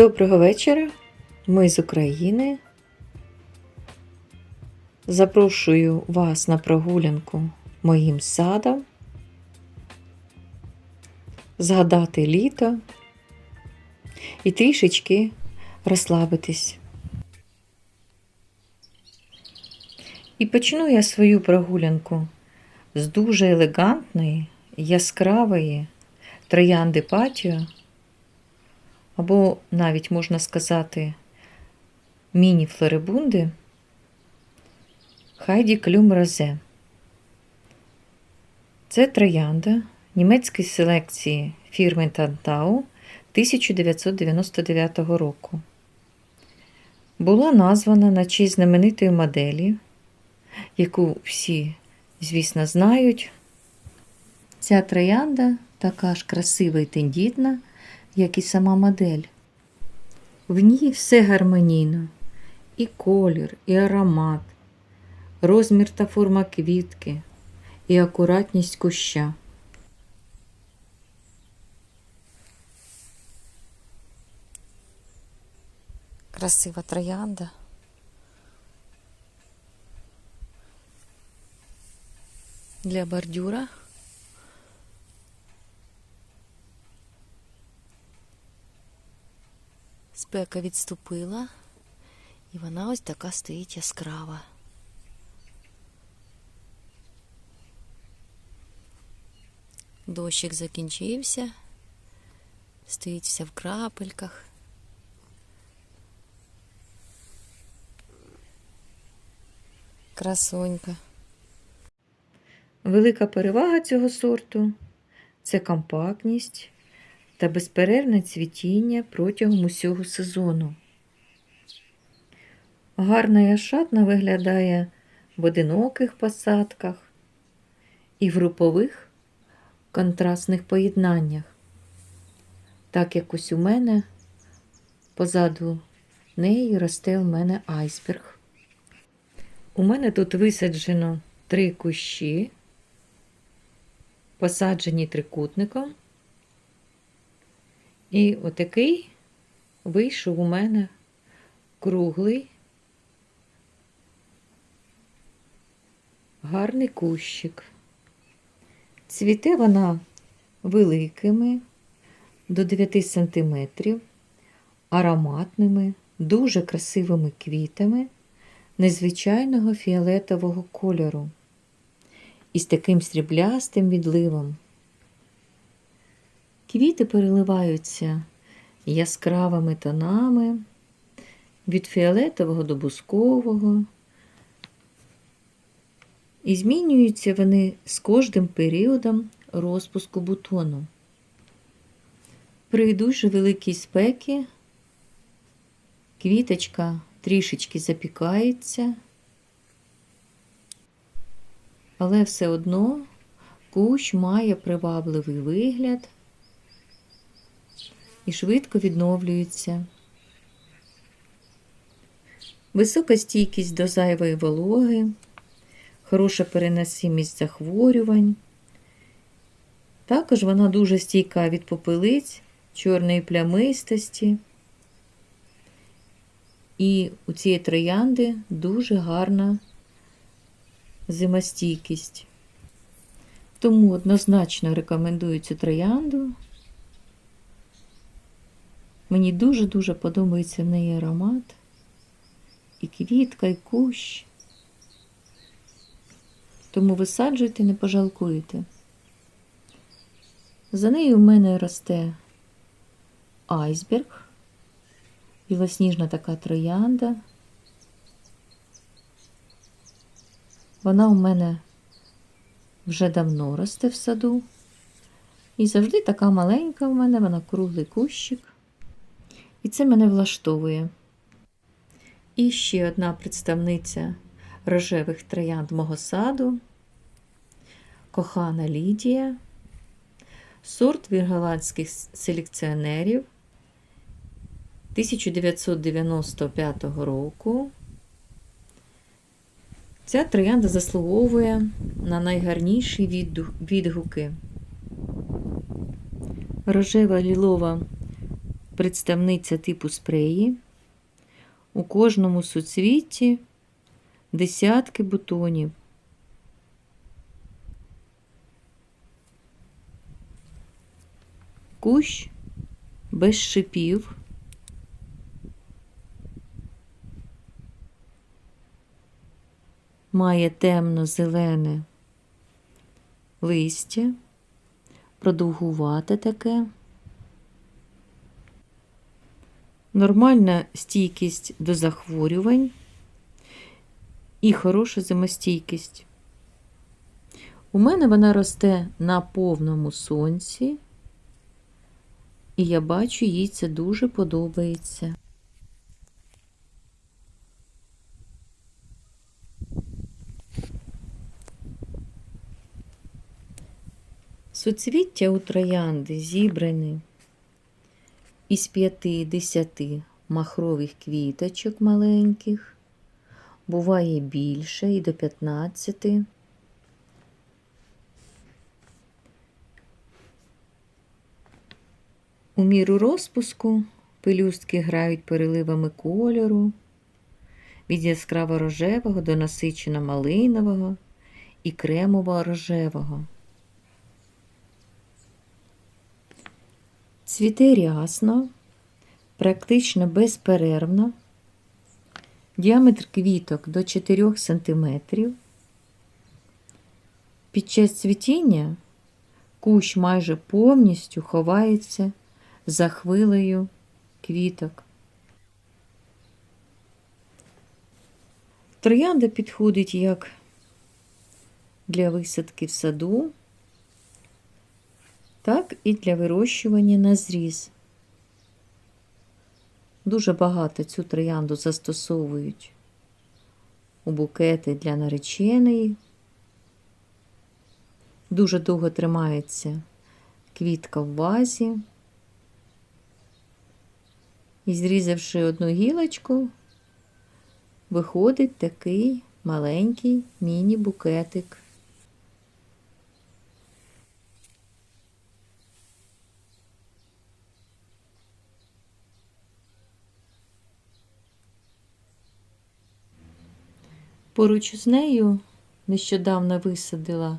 Доброго вечора. Ми з України. Запрошую вас на прогулянку моїм садом. Згадати літо і трішечки розслабитись. І почну я свою прогулянку з дуже елегантної, яскравої троянди патіо або навіть можна сказати міні-флорибунди Хайді Клюм Розе. Це троянда німецької селекції фірми Тантау 1999 року. Була названа на честь знаменитої моделі, яку всі, звісно, знають. Ця троянда така ж красива і тендітна, як і сама модель. В ній все гармонійно: і колір, і аромат, розмір та форма квітки, і акуратність куща. Красива троянда. Для бордюра. Спека відступила, і вона ось така стоїть яскрава. Дощик закінчився, стоїть вся в крапельках. Красонька. Велика перевага цього сорту це компактність та безперервне цвітіння протягом усього сезону. Гарна і ашатна виглядає в одиноких посадках і в групових контрастних поєднаннях. Так як ось у мене позаду неї росте у мене айсберг. У мене тут висаджено три кущі, посаджені трикутником. І отакий вийшов у мене круглий, гарний кущик. Цвіте вона великими до 9 см, ароматними, дуже красивими квітами незвичайного фіолетового кольору із таким сріблястим відливом. Квіти переливаються яскравими тонами від фіолетового до бускового, і змінюються вони з кожним періодом розпуску бутону. При дуже великій спеки квіточка трішечки запікається, але все одно кущ має привабливий вигляд і швидко відновлюється. Висока стійкість до зайвої вологи, хороша переносимість захворювань. Також вона дуже стійка від попелиць, чорної плямистості. І у цієї троянди дуже гарна зимостійкість. Тому однозначно рекомендую цю троянду. Мені дуже-дуже подобається в неї аромат. І квітка, і кущ. Тому висаджуйте, не пожалкуєте. За нею в мене росте айсберг, білосніжна така троянда. Вона у мене вже давно росте в саду. І завжди така маленька в мене, вона круглий кущик. І це мене влаштовує. І ще одна представниця рожевих троянд мого саду, кохана Лідія, сорт від голландських селекціонерів 1995 року. Ця троянда заслуговує на найгарніші відгуки. Рожева лілова представниця типу спреї. У кожному суцвітті десятки бутонів. Кущ без шипів. Має темно-зелене листя, продовгувате таке. Нормальна стійкість до захворювань і хороша зимостійкість. У мене вона росте на повному сонці, і я бачу, їй це дуже подобається. Суцвіття у троянди зібрані із п'яти-десяти махрових квіточок маленьких, буває більше і до 15. У міру розпуску пелюстки грають переливами кольору від яскраво рожевого до насичено малинового і кремово рожевого. Цвіте рясно, практично безперервно, діаметр квіток до 4 см. Під час цвітіння кущ майже повністю ховається за хвилею квіток. Троянда підходить як для висадки в саду, так і для вирощування на зріз. Дуже багато цю троянду застосовують у букети для нареченої. Дуже довго тримається квітка в вазі. І зрізавши одну гілочку, виходить такий маленький міні-букетик. Поруч з нею нещодавно висадила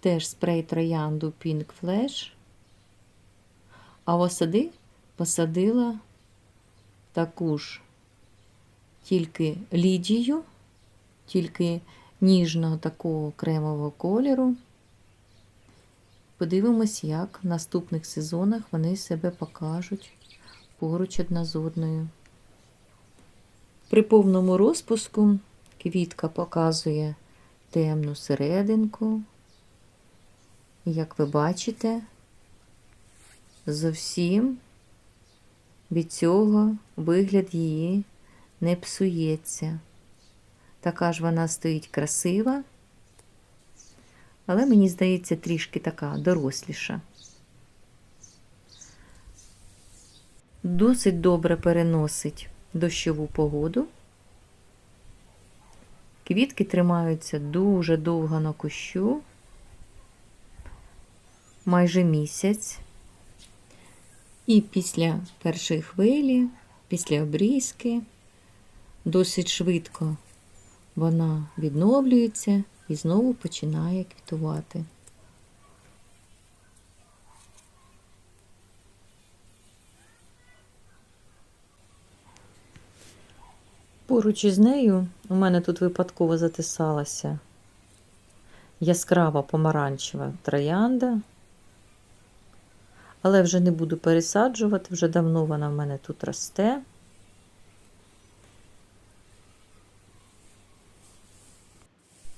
теж спрей троянду Pink Flash, а осади посадила таку ж тільки лідію, тільки ніжного такого кремового кольору. Подивимось, як в наступних сезонах вони себе покажуть поруч одна з одною. При повному розпуску квітка показує темну серединку. І, як ви бачите, зовсім від цього вигляд її не псується. Така ж вона стоїть красива, але мені здається, трішки така доросліша. Досить добре переносить дощову погоду. Квітки тримаються дуже довго на кущу, майже місяць. І після першої хвилі, після обрізки, досить швидко вона відновлюється і знову починає квітувати. Поруч із нею у мене тут випадково затисалася яскрава помаранчева троянда, але вже не буду пересаджувати, вже давно вона в мене тут росте.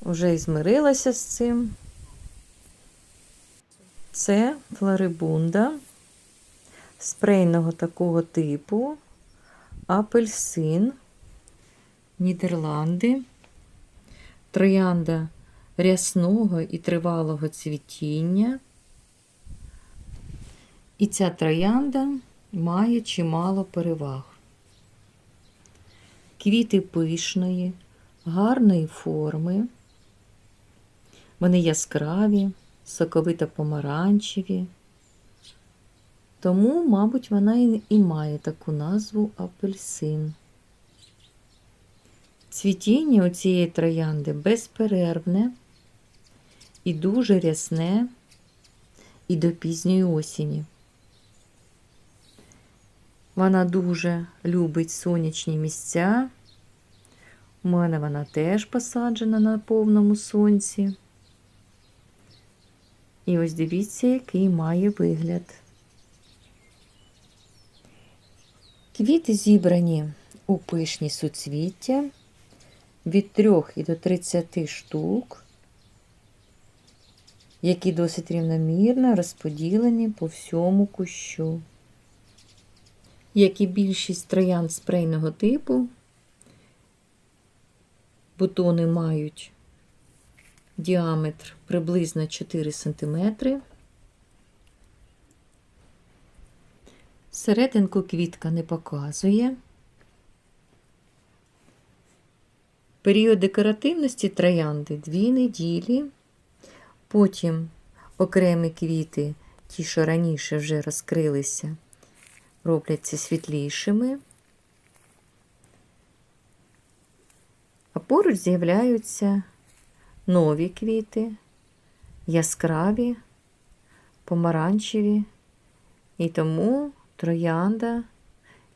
Вже і змирилася з цим. Це флорибунда спрейного такого типу, апельсин, Нідерланди, троянда рясного і тривалого цвітіння. І ця троянда має чимало переваг. Квіти пишної, гарної форми. Вони яскраві, соковито помаранчеві, Тому, мабуть, вона і, має таку назву апельсин. Цвітіння у цієї троянди безперервне і дуже рясне і до пізньої осені. Вона дуже любить сонячні місця. У мене вона теж посаджена на повному сонці. І ось дивіться, який має вигляд. Квіти зібрані у пишні суцвіття від 3 і до 30 штук, які досить рівномірно розподілені по всьому кущу. Як і більшість троянд спрейного типу, бутони мають діаметр приблизно 4 см. Серединку квітка не показує. Період декоративності троянди дві неділі, потім окремі квіти, ті, що раніше вже розкрилися, робляться світлішими, а поруч з'являються нові квіти, яскраві, помаранчеві, і тому троянда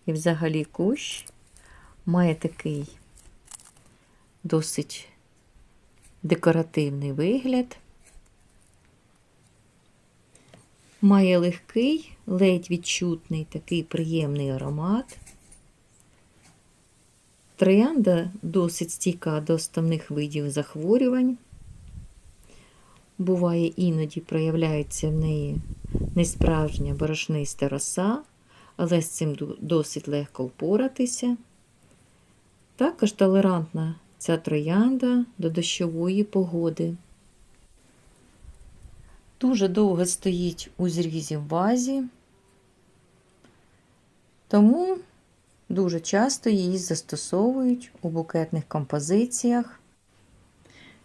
і взагалі кущ має такий досить декоративний вигляд. Має легкий, ледь відчутний такий приємний аромат. Троянда досить стійка до основних видів захворювань. Буває, іноді проявляється в неї несправжня борошниста роса, але з цим досить легко впоратися. Також толерантна ця троянда до дощової погоди. Дуже довго стоїть у зрізі в вазі, тому дуже часто її застосовують у букетних композиціях.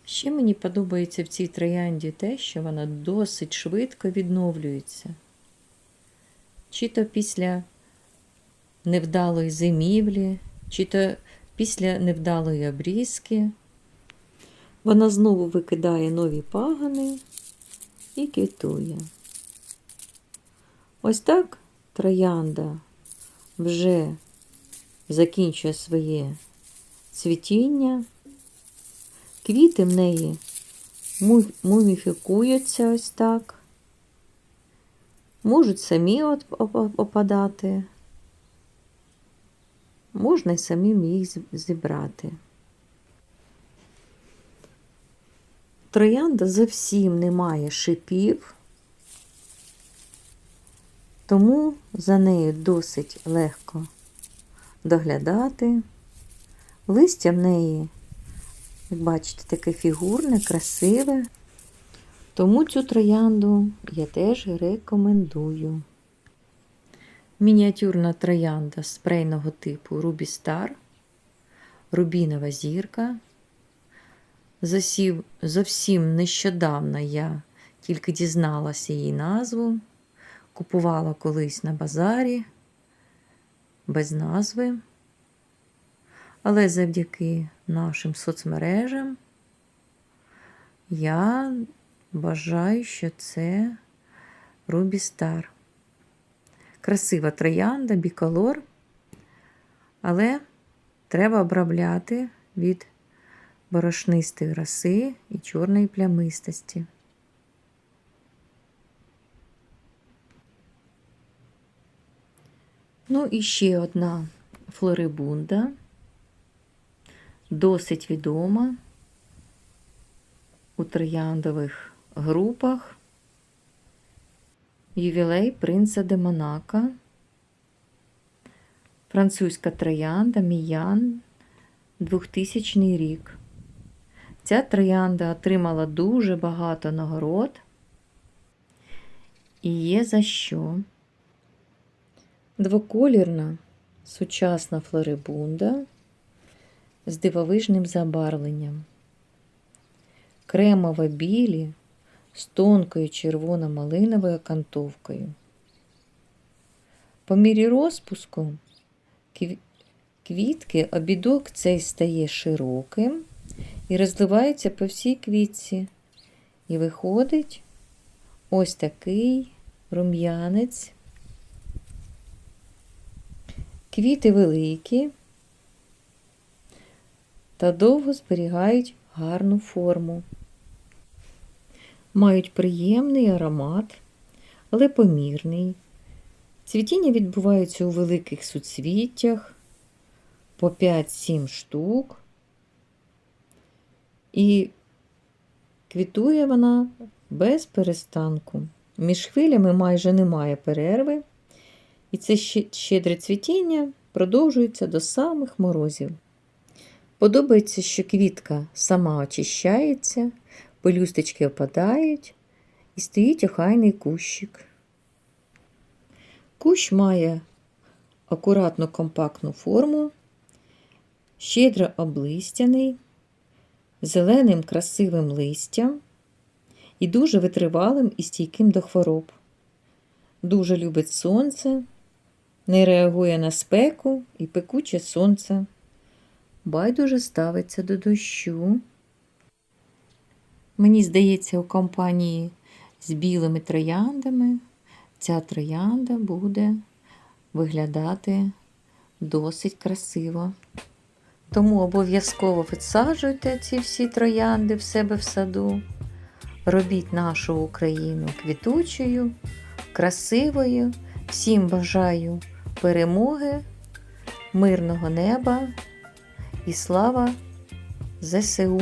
Ще мені подобається в цій троянді те, що вона досить швидко відновлюється. Чи то після невдалої зимівлі, чи то після невдалої обрізки. Вона знову викидає нові пагани і квітує. Ось так троянда вже закінчує своє цвітіння. Квіти в неї муміфікуються ось так, можуть самі опадати, можна й самим їх зібрати. Троянда зовсім не має шипів, тому за нею досить легко доглядати. Листя в неї як бачите, таке фігурне, красиве. Тому цю троянду я теж рекомендую. Мініатюрна троянда спрейного типу Ruby Star, рубінова зірка. Засів, Зовсім нещодавно я тільки дізналася її назву, купувала колись на базарі без назви. Але завдяки нашим соцмережам я вважаю, що це Ruby Star. Красива троянда, біколор, але треба обробляти від борошнистої роси і чорної плямистості. Ну і ще одна флорибунда досить відома у трояндових групах. Ювілей принца де Монако, французька троянда Міян 2000 рік. Ця троянда отримала дуже багато нагород і є за що. Двоколірна сучасна флорибунда з дивовижним забарвленням. Кремово білі з тонкою червоно-малиновою окантовкою. По мірі розпуску квітки, обідок цей стає широким і розливається по всій квітці. І виходить ось такий рум'янець. Квіти великі та довго зберігають гарну форму. Мають приємний аромат, але помірний. Цвітіння відбувається у великих суцвіттях по 5-7 штук. І квітує вона без перестанку. Між хвилями майже немає перерви, і це щедре цвітіння продовжується до самих морозів. Подобається, що квітка сама очищається, пелюсточки опадають і стоїть охайний кущик. Кущ має акуратну компактну форму, щедро облистяний, зеленим красивим листям і дуже витривалим і стійким до хвороб. Дуже любить сонце, не реагує на спеку і пекуче сонце. Байдуже ставиться до дощу. Мені здається, у компанії з білими трояндами ця троянда буде виглядати досить красиво. Тому обов'язково висаджуйте ці всі троянди в себе в саду. Робіть нашу Україну квітучою, красивою. Всім бажаю перемоги, мирного неба і слава ЗСУ.